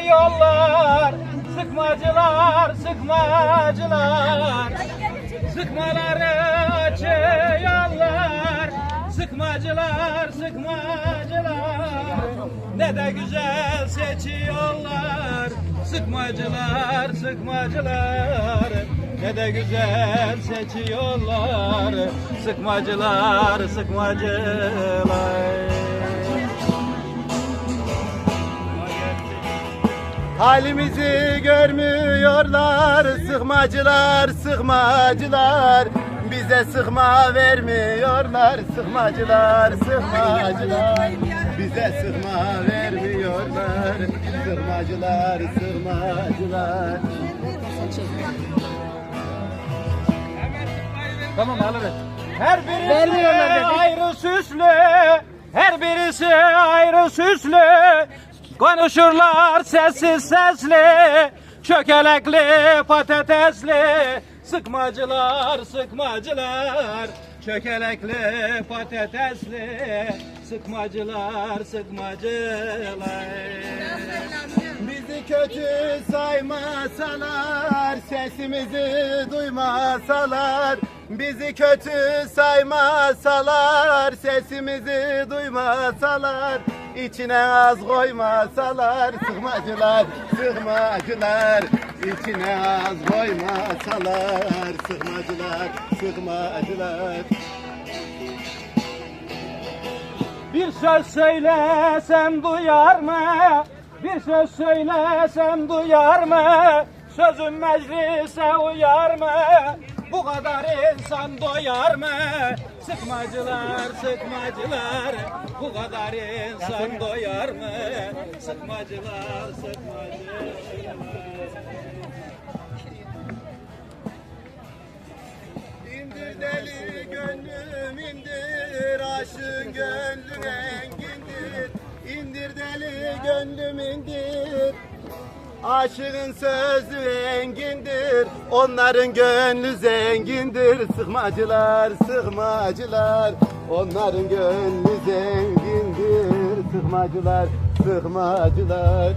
yollar Sıkmacılar, sıkmacılar. Sıkmaları açıyorlar Sıkmacılar, sıkmacılar. Ne de güzel seçiyorlar Sıkmacılar, sıkmacılar. Ne de güzel seçiyorlar Sıkmacılar, sıkmacılar Halimizi görmüyorlar sıkmacılar sıkmacılar bize sıkma vermiyorlar sıkmacılar sıkmacılar bize sıkma vermiyorlar sıkmacılar sıkmacılar Tamam alırız. Her birisi ayrı süslü. Her birisi ayrı süslü. Konuşurlar sessiz sesli. Çökelekli patatesli. Sıkmacılar sıkmacılar. Çökelekli patatesli. Sıkmacılar sıkmacılar. Bizi kötü saymasalar, sesimizi duymasalar Bizi kötü saymasalar, sesimizi duymasalar içine az koymasalar, sıkmacılar, sıkmacılar içine az koymasalar, sıkmacılar, sıkmacılar Bir söz söylesem duyar mı? Bir söz söylesem duyar mı? Sözüm meclise uyar mı? Bu kadar insan doyar mı? Sıkmacılar, sıkmacılar. Bu kadar insan doyar mı? Sıkmacılar, sıkmacılar. İndir deli gönlüm indir. Aşığın gönlü engindir. İndir deli gönlüm indir. Aşığın sözü engindir Onların gönlü zengindir Sıkmacılar sıkmacılar Onların gönlü zengindir Sıkmacılar sıkmacılar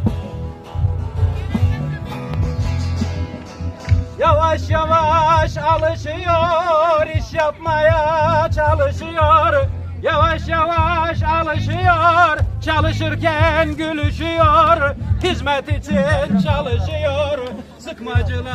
Yavaş yavaş alışıyor, iş yapmaya çalışıyor. Yavaş yavaş alışıyor, çalışırken gülüşüyor. Hizmet için çalışıyor, sıkmacılar.